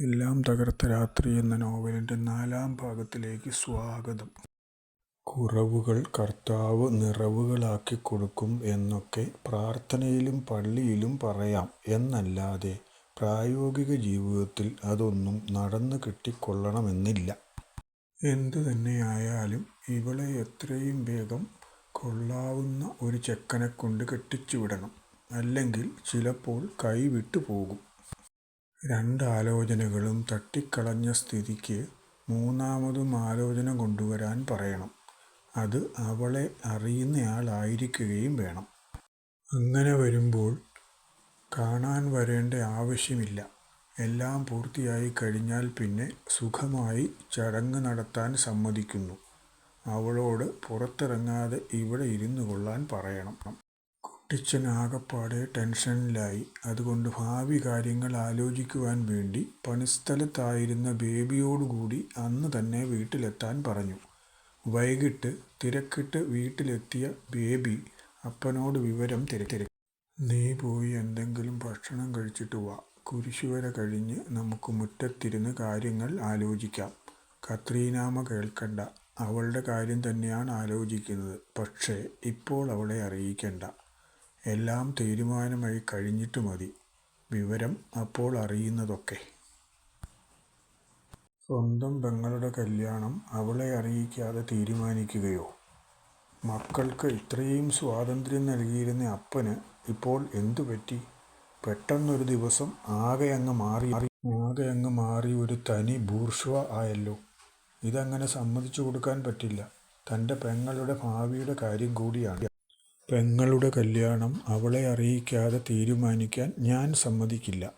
എല്ലാം തകർത്ത രാത്രി എന്ന നോവലിന്റെ നാലാം ഭാഗത്തിലേക്ക് സ്വാഗതം. കുറവുകൾ കർത്താവ് നിറവുകളാക്കി കൊടുക്കും എന്നൊക്കെ പ്രാർത്ഥനയിലും പള്ളിയിലും പറയാം. എന്നല്ലാതെ പ്രായോഗിക ജീവിതത്തിൽ അതൊന്നും നടന്നു കിട്ടിക്കൊള്ളണമെന്നില്ല. എന്തു തന്നെയായാലും ഇവളെ എത്രയും വേഗം കൊള്ളാവുന്ന ഒരു ചെക്കനെ ചെക്കനെക്കൊണ്ട് കെട്ടിച്ചുവിടണം. അല്ലെങ്കിൽ ചിലപ്പോൾ കൈവിട്ടു പോകും. രണ്ടാലോചനകളും തട്ടിക്കളഞ്ഞ സ്ഥിതിക്ക് മൂന്നാമതും ആലോചന കൊണ്ടുവരാൻ പറയണം. അത് അവളെ അറിയുന്നയാളായിരിക്കുകയും വേണം. അങ്ങനെ വരുമ്പോൾ കാണാൻ വരേണ്ട ആവശ്യമില്ല. എല്ലാം പൂർത്തിയായി കഴിഞ്ഞാൽ പിന്നെ സുഖമായി ചടങ്ങ് നടത്താൻ സമ്മതിക്കുന്നു. അവളോട് പുറത്തിറങ്ങാതെ ഇവിടെ ഇരുന്നു കൊള്ളാൻ പറയണം. കുട്ടിച്ചൻ ആകപ്പാടെ ടെൻഷനിലായി. അതുകൊണ്ട് ഭാവി കാര്യങ്ങൾ ആലോചിക്കുവാൻ വേണ്ടി പണിസ്ഥലത്തായിരുന്ന ബേബിയോടുകൂടി അന്ന് തന്നെ വീട്ടിലെത്താൻ പറഞ്ഞു. വൈകിട്ട് തിരക്കിട്ട് വീട്ടിലെത്തിയ ബേബി അപ്പനോട് വിവരം തിരക്കി. നീ പോയി എന്തെങ്കിലും ഭക്ഷണം കഴിച്ചിട്ട് വാ. കുരിശുവര കഴിഞ്ഞ് നമുക്ക് മുറ്റത്തിരുന്ന് കാര്യങ്ങൾ ആലോചിക്കാം. കത്രീനാമ കേൾക്കണ്ട. അവളുടെ കാര്യം തന്നെയാണ് ആലോചിക്കുന്നത്. പക്ഷേ ഇപ്പോൾ അവളെ അറിയിക്കണ്ട. എല്ലാം തീരുമാനമായി കഴിഞ്ഞിട്ട് മതി. വിവരം അപ്പോൾ അറിയുന്നതൊക്കെ. സ്വന്തം പെങ്ങളുടെ കല്യാണം അവളെ അറിയിക്കാതെ തീരുമാനിക്കുകയോ? മക്കൾക്ക് ഇത്രയും സ്വാതന്ത്ര്യം നൽകിയിരുന്ന അപ്പന് ഇപ്പോൾ എന്തു പറ്റി? പെട്ടെന്നൊരു ദിവസം ആകെ അങ്ങ് മാറി ആകെ അങ്ങ് മാറി ഒരു തനി ബൂർഷ്വ ആയല്ലോ. ഇതങ്ങനെ സമ്മതിച്ചു കൊടുക്കാൻ പറ്റില്ല. തന്റെ പെങ്ങളുടെ ഭാവിയുടെ കാര്യം കൂടിയാണ്. പെങ്ങളുടെ കല്യാണം അവളെ അറിയിക്കാതെ തീരുമാനിക്കാൻ ഞാൻ സമ്മതിക്കില്ല.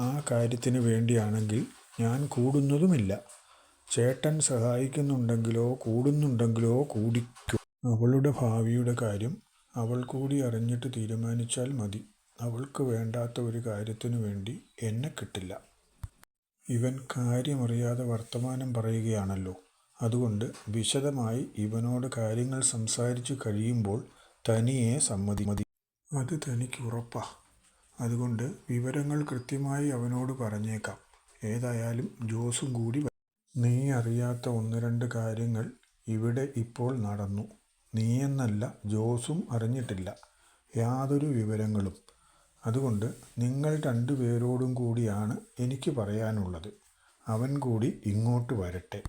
ആ കാര്യത്തിന് വേണ്ടിയാണെങ്കിൽ ഞാൻ കൂടുന്നതുമില്ല. ചേട്ടൻ സഹായിക്കുന്നുണ്ടെങ്കിലോ കൂടുന്നുണ്ടെങ്കിലോ കൂടിക്കോ. അവളുടെ ഭാവിയുടെ കാര്യം അവൾ കൂടി അറിഞ്ഞിട്ട് തീരുമാനിച്ചാൽ മതി. അവൾക്ക് വേണ്ടാത്ത ഒരു കാര്യത്തിനു വേണ്ടി എന്നെ കിട്ടില്ല. ഇവൻ കാര്യമറിയാതെ വർത്തമാനം പറയുകയാണല്ലോ. അതുകൊണ്ട് വിശദമായി ഇവനോട് കാര്യങ്ങൾ സംസാരിച്ചു കഴിയുമ്പോൾ തനിയെ സമ്മതി മതി അത് തനിക്ക് ഉറപ്പാ. അതുകൊണ്ട് വിവരങ്ങൾ കൃത്യമായി അവനോട് പറഞ്ഞേക്കാം. ഏതായാലും ജോസും കൂടി നീ അറിയാത്ത ഒന്ന് രണ്ട് കാര്യങ്ങൾ ഇവിടെ ഇപ്പോൾ നടന്നു. നീയെന്നല്ല ജോസും അറിഞ്ഞിട്ടില്ല. യാതൊരു വിവരങ്ങളും. അതുകൊണ്ട് നിങ്ങൾ രണ്ടുപേരോടും കൂടിയാണ് എനിക്ക് പറയാനുള്ളത്. അവൻ കൂടി ഇങ്ങോട്ട് വരട്ടെ.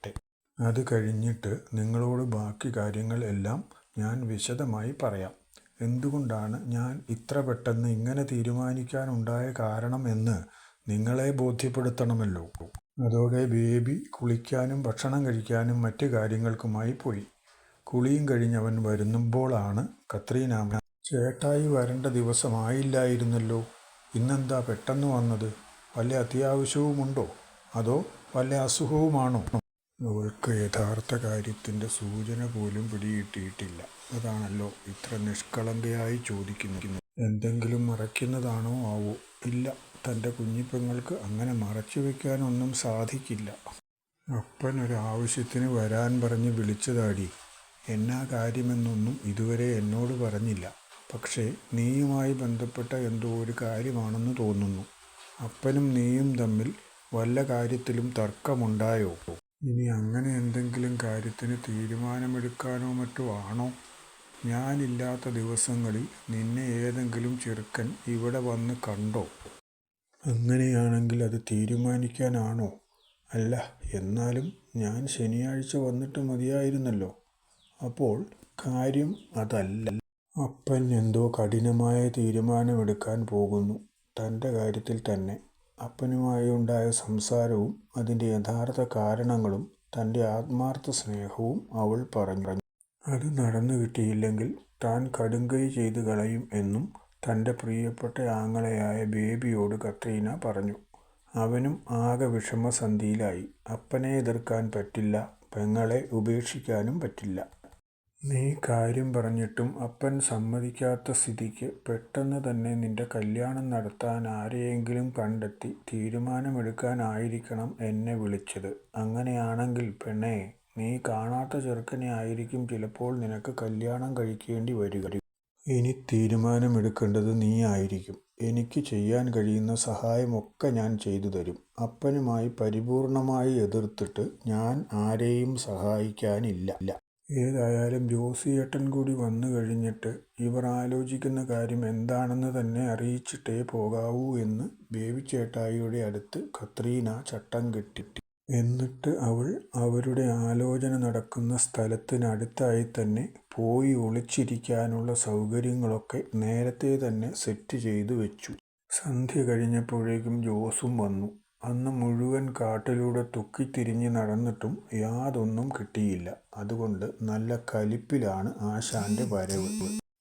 അത് കഴിഞ്ഞിട്ട് നിങ്ങളോട് ബാക്കി കാര്യങ്ങൾ എല്ലാം ഞാൻ വിശദമായി പറയാം. എന്തുകൊണ്ടാണ് ഞാൻ ഇത്ര പെട്ടെന്ന് ഇങ്ങനെ തീരുമാനിക്കാനുണ്ടായ കാരണം എന്ന് നിങ്ങളെ ബോധ്യപ്പെടുത്തണമല്ലോ. അതോടെ ബേബി കുളിക്കാനും ഭക്ഷണം കഴിക്കാനും മറ്റു കാര്യങ്ങൾക്കുമായി പോയി. കുളിയും കഴിഞ്ഞവൻ വരുന്നുമ്പോഴാണ് കത്രീനാമ ചേട്ടായി വരേണ്ട ദിവസമായില്ലായിരുന്നല്ലോ. ഇന്നെന്താ പെട്ടെന്ന് വന്നത്? വല്ല അത്യാവശ്യവുമുണ്ടോ? അതോ വല്ല അസുഖവുമാണോ? അവൾക്ക് യഥാർത്ഥ കാര്യത്തിന്റെ സൂചന പോലും പിടികിട്ടിയിട്ടില്ല. അതാണല്ലോ ഇത്ര നിഷ്കളങ്കയായി ചോദിക്കുന്നത്. എന്തെങ്കിലും മറയ്ക്കുന്നതാണോ? ആവോ. ഇല്ല. തന്റെ കുഞ്ഞിപ്പെങ്ങൾക്ക് അങ്ങനെ മറച്ചു വയ്ക്കാനൊന്നും സാധിക്കില്ല. അപ്പൻ ഒരാവശ്യത്തിന് വരാൻ പറഞ്ഞ് വിളിച്ചതാടി. എന്നാ കാര്യമെന്നൊന്നും ഇതുവരെ എന്നോട് പറഞ്ഞില്ല. പക്ഷേ നീയുമായി ബന്ധപ്പെട്ട എന്തോ ഒരു കാര്യമാണെന്ന് തോന്നുന്നു. അപ്പനും നീയും തമ്മിൽ വല്ല കാര്യത്തിലും തർക്കമുണ്ടായോ? ഇനി അങ്ങനെ എന്തെങ്കിലും കാര്യത്തിന് തീരുമാനമെടുക്കാനോ മറ്റോ ആണോ ഞാനില്ലാത്ത ദിവസങ്ങളിൽ നിന്നെ ഏതെങ്കിലും ചെറുക്കൻ ഇവിടെ വന്ന് കണ്ടോ? അങ്ങനെയാണെങ്കിൽ അത് തീരുമാനിക്കാനാണോ? അല്ല എന്നാലും ഞാൻ ശനിയാഴ്ച വന്നിട്ട് മതിയായിരുന്നല്ലോ. അപ്പോൾ കാര്യം അതല്ല. അപ്പൻ എന്തോ കഠിനമായ തീരുമാനമെടുക്കാൻ പോകുന്നു. തന്റെ കാര്യത്തിൽ തന്നെ. അപ്പനുമായി ഉണ്ടായ സംസാരവും അതിന്റെ യഥാർത്ഥ കാരണങ്ങളും തന്റെ ആത്മാർത്ഥ സ്നേഹവും അവൾ പറഞ്ഞു. അത് നടന്നു കിട്ടിയില്ലെങ്കിൽ താൻ കടുങ്കൈ ചെയ്ത് കളയും എന്നും തന്റെ പ്രിയപ്പെട്ട ആങ്ങളയായ ബേബിയോട് കത്രീന പറഞ്ഞു. അവനും ആകെ വിഷമസന്ധിയിലായി. അപ്പനെ എതിർക്കാൻ പറ്റില്ല. പെങ്ങളെ ഉപേക്ഷിക്കാനും പറ്റില്ല. നീ കാര്യം പറഞ്ഞിട്ടും അപ്പൻ സമ്മതിക്കാത്ത സ്ഥിതിക്ക് പെട്ടെന്ന് തന്നെ നിന്റെ കല്യാണം നടത്താൻ ആരെയെങ്കിലും കണ്ടെത്തി തീരുമാനമെടുക്കാനായിരിക്കണം എന്നെ വിളിച്ചത്. അങ്ങനെയാണെങ്കിൽ പെണ്ണേ നീ കാണാത്ത ചെറുക്കനെ ആയിരിക്കും ചിലപ്പോൾ നിനക്ക് കല്യാണം കഴിക്കേണ്ടി വരിക. ഇനി തീരുമാനമെടുക്കേണ്ടത് നീ ആയിരിക്കും. എനിക്ക് ചെയ്യാൻ കഴിയുന്ന സഹായമൊക്കെ ഞാൻ ചെയ്തു തരും. അപ്പനുമായി പരിപൂർണമായി എതിർത്തിട്ട് ഞാൻ ആരെയും സഹായിക്കാനില്ല. ഏതായാലും ജോസിയേട്ടൻ കൂടി വന്നു കഴിഞ്ഞിട്ട് ഇവർ ആലോചിക്കുന്ന കാര്യം എന്താണെന്ന് തന്നെ അറിയിച്ചിട്ടേ പോകാവൂ എന്ന് ബേബിച്ചേട്ടായിയുടെ അടുത്ത് കത്രീന ചട്ടം കെട്ടി എന്നിട്ട് അവൾ അവരുടെ ആലോചന നടക്കുന്ന സ്ഥലത്തിനടുത്തായി തന്നെ പോയി ഒളിച്ചിരിക്കാനുള്ള സൗകര്യങ്ങളൊക്കെ നേരത്തെ തന്നെ സെറ്റ് ചെയ്തു വെച്ചു. സന്ധ്യ കഴിഞ്ഞപ്പോഴേക്കും ജോസും വന്നു. അന്ന് മുഴുവൻ കാട്ടിലൂടെ തുക്കിത്തിരിഞ്ഞ് നടന്നിട്ടും യാതൊന്നും കിട്ടിയില്ല. അതുകൊണ്ട് നല്ല കലിപ്പിലാണ് ആശാന്റെ വരവ്.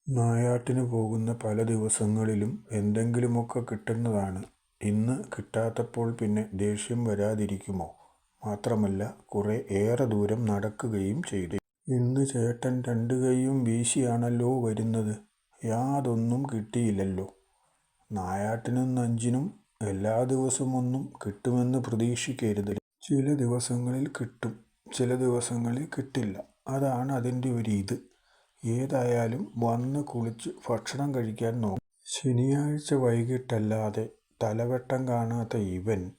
നായാട്ടിന് പോകുന്ന പല ദിവസങ്ങളിലും എന്തെങ്കിലുമൊക്കെ കിട്ടുന്നതാണ്. ഇന്ന് കിട്ടാത്തപ്പോൾ പിന്നെ ദേഷ്യം വരാതിരിക്കുമോ? മാത്രമല്ല കുറെ ഏറെ ദൂരം നടക്കുകയും ചെയ്തു. ഇന്ന് ചേട്ടൻ രണ്ടു കൈയും വീശിയാണല്ലോ വരുന്നത്. യാതൊന്നും കിട്ടിയില്ലല്ലോ. നായാട്ടിനും നഞ്ചിനും എല്ലാ ദിവസവും ഒന്നും കിട്ടുമെന്ന് പ്രതീക്ഷിക്കരുത്. ചില ദിവസങ്ങളിൽ കിട്ടും ചില ദിവസങ്ങളിൽ കിട്ടില്ല. അതാണ് അതിന്റെ ഒരു ഇത്. ഏതായാലും വന്ന് കുളിച്ച് ഭക്ഷണം കഴിക്കാൻ നോക്കും. ശനിയാഴ്ച വൈകിട്ടല്ലാതെ തലവെട്ടം കാണാത്ത ഇവൻ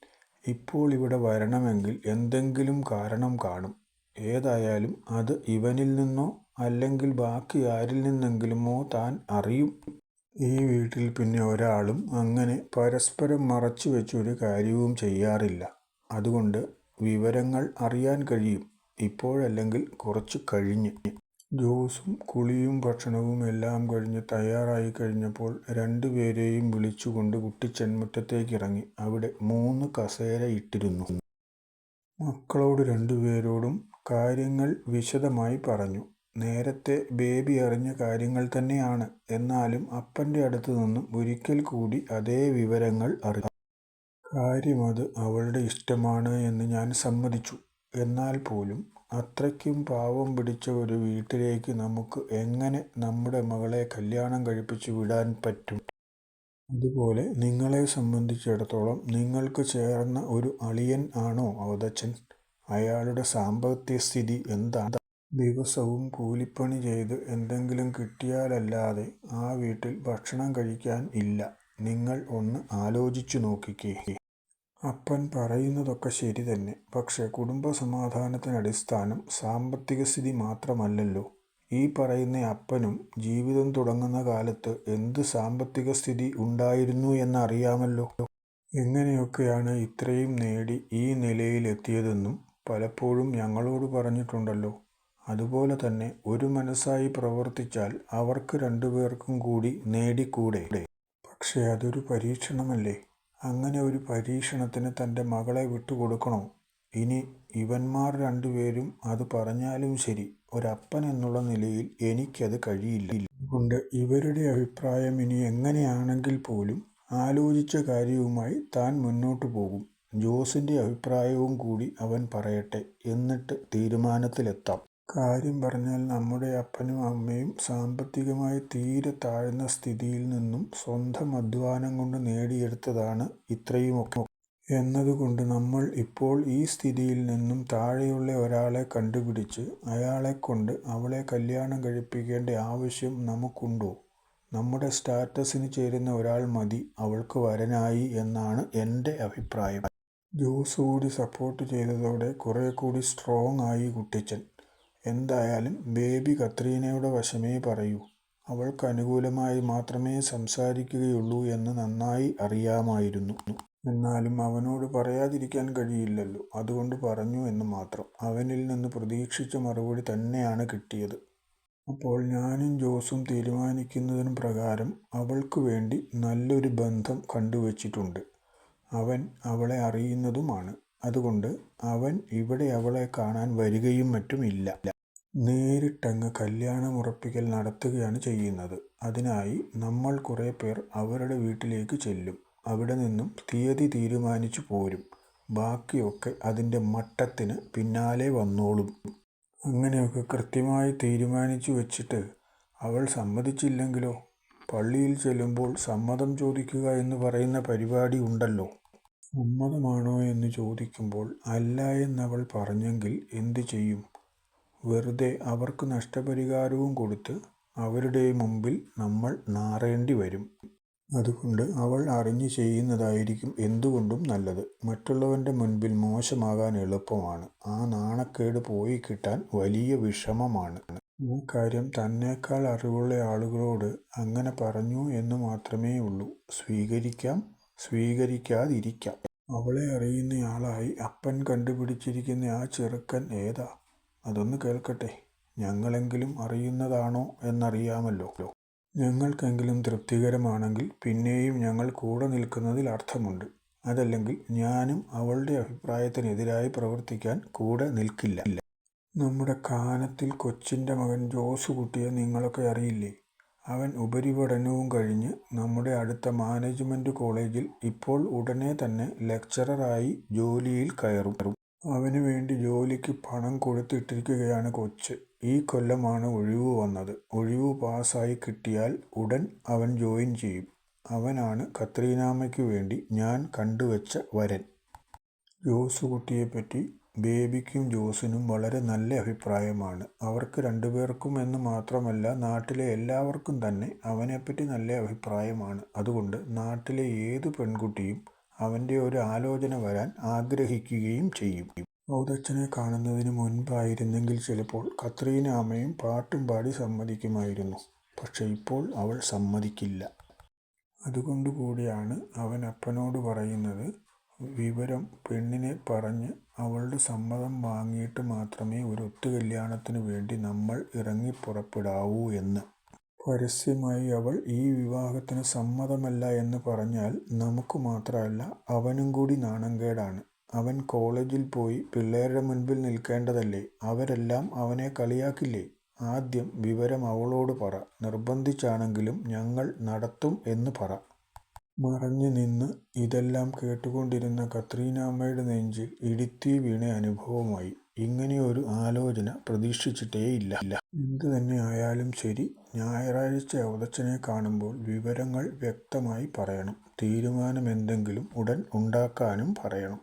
ഇപ്പോൾ ഇവിടെ വരണമെങ്കിൽ എന്തെങ്കിലും കാരണം കാണും. ഏതായാലും അത് ഇവനിൽ നിന്നോ അല്ലെങ്കിൽ ബാക്കി ആരിൽ നിന്നെങ്കിലുമോ താൻ അറിയും. ഈ വീട്ടിൽ പിന്നെ ഒരാളും അങ്ങനെ പരസ്പരം മറച്ചു വെച്ചൊരു കാര്യവും ചെയ്യാറില്ല. അതുകൊണ്ട് വിവരങ്ങൾ അറിയാൻ കഴിയും. ഇപ്പോഴല്ലെങ്കിൽ കുറച്ച് കഴിഞ്ഞ്. ജോസും കുളിയും ഭക്ഷണവും എല്ലാം കഴിഞ്ഞ് തയ്യാറായി കഴിഞ്ഞപ്പോൾ രണ്ടുപേരെയും വിളിച്ചുകൊണ്ട് കുട്ടിച്ചൻ ഇറങ്ങി അവിടെ മൂന്ന് കസേര ഇട്ടിരുന്നു. മക്കളോട് രണ്ടുപേരോടും കാര്യങ്ങൾ വിശദമായി പറഞ്ഞു. നേരത്തെ ബേബി അറിഞ്ഞ കാര്യങ്ങൾ തന്നെയാണ്. എന്നാലും അപ്പന്റെ അടുത്ത് നിന്നും ഒരിക്കൽ കൂടി അതേ വിവരങ്ങൾ അറിഞ്ഞു. കാര്യമത് അവളുടെ ഇഷ്ടമാണ് എന്ന് ഞാൻ സമ്മതിച്ചു. എന്നാൽ പോലും അത്രയ്ക്കും പാവം പിടിച്ച ഒരു വീട്ടിലേക്ക് നമുക്ക് എങ്ങനെ നമ്മുടെ മകളെ കല്യാണം കഴിപ്പിച്ചു വിടാൻ പറ്റും? അതുപോലെ നിങ്ങളെ സംബന്ധിച്ചിടത്തോളം നിങ്ങൾക്ക് ചേർന്ന ഒരു അളിയൻ ആണോ അവതച്ചൻ അയാളുടെ സാമ്പത്തിക സ്ഥിതി എന്താണ്? ദിവസവും കൂലിപ്പണി ചെയ്ത് എന്തെങ്കിലും കിട്ടിയാലല്ലാതെ ആ വീട്ടിൽ ഭക്ഷണം കഴിക്കാൻ ഇല്ല. നിങ്ങൾ ഒന്ന് ആലോചിച്ചു നോക്കിക്കേ. അപ്പൻ പറയുന്നതൊക്കെ ശരി തന്നെ. പക്ഷേ കുടുംബസമാധാനത്തിനടിസ്ഥാനം സാമ്പത്തിക സ്ഥിതി മാത്രമല്ലല്ലോ. ഈ പറയുന്ന അപ്പനും ജീവിതം തുടങ്ങുന്ന കാലത്ത് എന്ത് സാമ്പത്തിക സ്ഥിതി ഉണ്ടായിരുന്നു എന്നറിയാമല്ലോ. എങ്ങനെയൊക്കെയാണ് ഇത്രയും നേടി ഈ നിലയിലെത്തിയതെന്നും പലപ്പോഴും ഞങ്ങളോട് പറഞ്ഞിട്ടുണ്ടല്ലോ. അതുപോലെ തന്നെ ഒരു മനസ്സായി പ്രവർത്തിച്ചാൽ അവർക്ക് രണ്ടുപേർക്കും കൂടി നേടിക്കൂടെ? പക്ഷേ അതൊരു പരീക്ഷണമല്ലേ? അങ്ങനെ ഒരു പരീക്ഷണത്തിന് തന്റെ മകളെ വിട്ടുകൊടുക്കണോ? ഇനി ഇവന്മാർ രണ്ടുപേരും അത് പറഞ്ഞാലും ശരി ഒരപ്പൻ എന്നുള്ള നിലയിൽ എനിക്കത് കഴിയില്ല. അതുകൊണ്ട് ഇവരുടെ അഭിപ്രായം ഇനി എങ്ങനെയാണെങ്കിൽ പോലും ആലോചിച്ച കാര്യവുമായി താൻ മുന്നോട്ടു പോകും. ജോസിന്റെ അഭിപ്രായവും കൂടി അവൻ പറയട്ടെ എന്നിട്ട് തീരുമാനത്തിലെത്താം. കാര്യം പറഞ്ഞാൽ നമ്മുടെ അപ്പനും അമ്മയും സാമ്പത്തികമായി തീരെ താഴ്ന്ന സ്ഥിതിയിൽ നിന്നും സ്വന്തം അധ്വാനം കൊണ്ട് നേടിയെടുത്തതാണ് ഇത്രയുമൊക്കെ. എന്നതുകൊണ്ട് നമ്മൾ ഇപ്പോൾ ഈ സ്ഥിതിയിൽ നിന്നും താഴെയുള്ള ഒരാളെ കണ്ടുപിടിച്ച് അയാളെക്കൊണ്ട് അവളെ കല്യാണം കഴിപ്പിക്കേണ്ട ആവശ്യം നമുക്കുണ്ടോ? നമ്മുടെ സ്റ്റാറ്റസിന് ചേരുന്ന ഒരാൾ മതി അവൾക്ക് വരനായി എന്നാണ് എന്റെ അഭിപ്രായം. ജോസ് കൂടി സപ്പോർട്ട് ചെയ്തതോടെ കുറെ കൂടി സ്ട്രോങ് ആയി കുട്ടിച്ചൻ. എന്തായാലും ബേബി കത്രീനയുടെ വശമേ പറയൂ. അവൾക്ക് അനുകൂലമായി മാത്രമേ സംസാരിക്കുകയുള്ളൂ എന്ന് നന്നായി അറിയാമായിരുന്നു. എന്നാലും അവനോട് പറയാതിരിക്കാൻ കഴിയില്ലല്ലോ. അതുകൊണ്ട് പറഞ്ഞു എന്ന് മാത്രം. അവനിൽ നിന്ന് പ്രതീക്ഷിച്ച മറുപടി തന്നെയാണ് കിട്ടിയത്. അപ്പോൾ ഞാനും ജോസും തീരുമാനിക്കുന്നതിന് പ്രകാരം അവൾക്ക് വേണ്ടി നല്ലൊരു ബന്ധം കണ്ടുവച്ചിട്ടുണ്ട്. അവൻ അവളെ അറിയുന്നതുമാണ്. അതുകൊണ്ട് അവൻ ഇവിടെ അവളെ കാണാൻ വരികയും മറ്റുമില്ല. നേരിട്ടങ്ങ് കല്യാണമുറപ്പിക്കൽ നടത്തുകയാണ് ചെയ്യുന്നത്. അതിനായി നമ്മൾ കുറേ പേർ അവരുടെ വീട്ടിലേക്ക് ചെല്ലും. അവിടെ നിന്നും തീയതി തീരുമാനിച്ചു പോരും. ബാക്കിയൊക്കെ അതിന്റെ മട്ടത്തിന് പിന്നാലെ വന്നോളും. അങ്ങനെയൊക്കെ കൃത്യമായി തീരുമാനിച്ചു വച്ചിട്ട് അവൾ സമ്മതിച്ചില്ലെങ്കിലോ? പള്ളിയിൽ ചെല്ലുമ്പോൾ സമ്മതം ചോദിക്കുക എന്ന് പറയുന്ന പരിപാടി ഉണ്ടല്ലോ. സമ്മതമാണോ എന്ന് ചോദിക്കുമ്പോൾ അല്ല എന്നവൾ പറഞ്ഞെങ്കിൽ എന്തു ചെയ്യും? വെറുതെ അവർക്ക് നഷ്ടപരിഹാരവും കൊടുത്ത് അവരുടെ മുമ്പിൽ നമ്മൾ നാറേണ്ടി വരും. അതുകൊണ്ട് അവൾ അറിഞ്ഞു ചെയ്യുന്നതായിരിക്കും എന്തുകൊണ്ടും നല്ലത്. മറ്റുള്ളവന്റെ മുൻപിൽ മോശമാകാൻ എളുപ്പമാണ്. ആ നാണക്കേട് പോയി കിട്ടാൻ വലിയ വിഷമമാണ്. ആ കാര്യം തന്നേക്കാൾ അറിവുള്ള ആളുകളോട് അങ്ങനെ പറഞ്ഞു എന്ന് മാത്രമേ ഉള്ളൂ. സ്വീകരിക്കാം സ്വീകരിക്കാതിരിക്കാം. അവളെ അറിയുന്നയാളായി അപ്പൻ കണ്ടുപിടിച്ചിരിക്കുന്ന ആ ചെറുക്കൻ ഏതാ? അതൊന്ന് കേൾക്കട്ടെ. ഞങ്ങളെങ്കിലും അറിയുന്നതാണോ എന്നറിയാമല്ലോ. ഞങ്ങൾക്കെങ്കിലും തൃപ്തികരമാണെങ്കിൽ പിന്നെയും ഞങ്ങൾ കൂടെ നിൽക്കുന്നതിൽ അർത്ഥമുണ്ട്. അതല്ലെങ്കിൽ ഞാനും അവളുടെ അഭിപ്രായത്തിനെതിരായി പ്രവർത്തിക്കാൻ കൂടെ നിൽക്കില്ല. നമ്മുടെ കാനത്തിൽ കൊച്ചിന്റെ മകൻ ജോസ് കുട്ടിയെ നിങ്ങളൊക്കെ അറിയില്ലേ? അവൻ ഉപരിപഠനവും കഴിഞ്ഞ് നമ്മുടെ അടുത്ത മാനേജ്മെന്റ് കോളേജിൽ ഇപ്പോൾ ഉടനെ തന്നെ ലെക്ചററായി ജോലിയിൽ കയറും. അവന് വേണ്ടി ജോലിക്ക് പണം കൊടുത്തിട്ടിരിക്കുകയാണ് കൊച്ച്. ഈ കൊല്ലമാണ് ഒഴിവ് വന്നത്. ഒഴിവ് പാസ്സായി കിട്ടിയാൽ ഉടൻ അവൻ ജോയിൻ ചെയ്യും. അവനാണ് കത്രീനാമ്മയ്ക്ക് വേണ്ടി ഞാൻ കണ്ടുവച്ച വരൻ. ജോസുകുട്ടിയെപ്പറ്റി ബേബിക്കും ജോസിനും വളരെ നല്ല അഭിപ്രായമാണ്. അവർക്ക് രണ്ടുപേർക്കും എന്ന് മാത്രമല്ല നാട്ടിലെ എല്ലാവർക്കും തന്നെ അവനെപ്പറ്റി നല്ല അഭിപ്രായമാണ്. അതുകൊണ്ട് നാട്ടിലെ ഏത് പെൺകുട്ടിയും അവന്റെ ഒരു ആലോചന വരാൻ ആഗ്രഹിക്കുകയും ചെയ്യും. ഔതച്ചനെ കാണുന്നതിന് മുൻപായിരുന്നെങ്കിൽ ചിലപ്പോൾ കത്രീന അമ്മയും പാട്ടും പാടി സമ്മതിക്കുമായിരുന്നു. പക്ഷെ ഇപ്പോൾ അവൾ സമ്മതിക്കില്ല. അതുകൊണ്ടുകൂടിയാണ് അവൻ അപ്പനോട് പറയുന്നത് വിവരം പെണ്ണിനെ പറഞ്ഞ് അവളുടെ സമ്മതം വാങ്ങിയിട്ട് മാത്രമേ ഒരു ഒത്തുകല്യാണത്തിന് വേണ്ടി നമ്മൾ ഇറങ്ങി പുറപ്പെടാവൂ എന്ന്. പരസ്യമായി അവൾ ഈ വിവാഹത്തിന് സമ്മതമല്ല എന്ന് പറഞ്ഞാൽ നമുക്ക് മാത്രമല്ല അവനും കൂടി നാണംകേടാണ് അവൻ കോളേജിൽ പോയി പിള്ളേരുടെ മുൻപിൽ നിൽക്കേണ്ടതല്ലേ? അവരെല്ലാം അവനെ കളിയാക്കില്ലേ? ആദ്യം വിവരം അവളോട് പറ. നിർബന്ധിച്ചാണെങ്കിലും ഞങ്ങൾ നടത്തും എന്ന് പറ. മറഞ്ഞു നിന്ന് ഇതെല്ലാം കേട്ടുകൊണ്ടിരുന്ന കത്രീനാമ്മയുടെ നെഞ്ചിൽ ഇടിത്തീ വീണ അനുഭവമായി. ഇങ്ങനെയൊരു ആലോചന പ്രതീക്ഷിച്ചിട്ടേയില്ല. എന്തു തന്നെ ആയാലും ശരി ഞായറാഴ്ച അവതച്ചനെ കാണുമ്പോൾ വിവരങ്ങൾ വ്യക്തമായി പറയണം. തീരുമാനമെന്തെങ്കിലും ഉടൻ ഉണ്ടാക്കാനും പറയണം.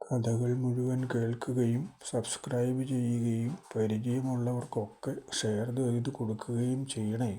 കഥകൾ മുഴുവൻ കേൾക്കുകയും സബ്സ്ക്രൈബ് ചെയ്യുകയും പരിചയമുള്ളവർക്കൊക്കെ ഷെയർ ചെയ്ത് കൊടുക്കുകയും ചെയ്യണേ.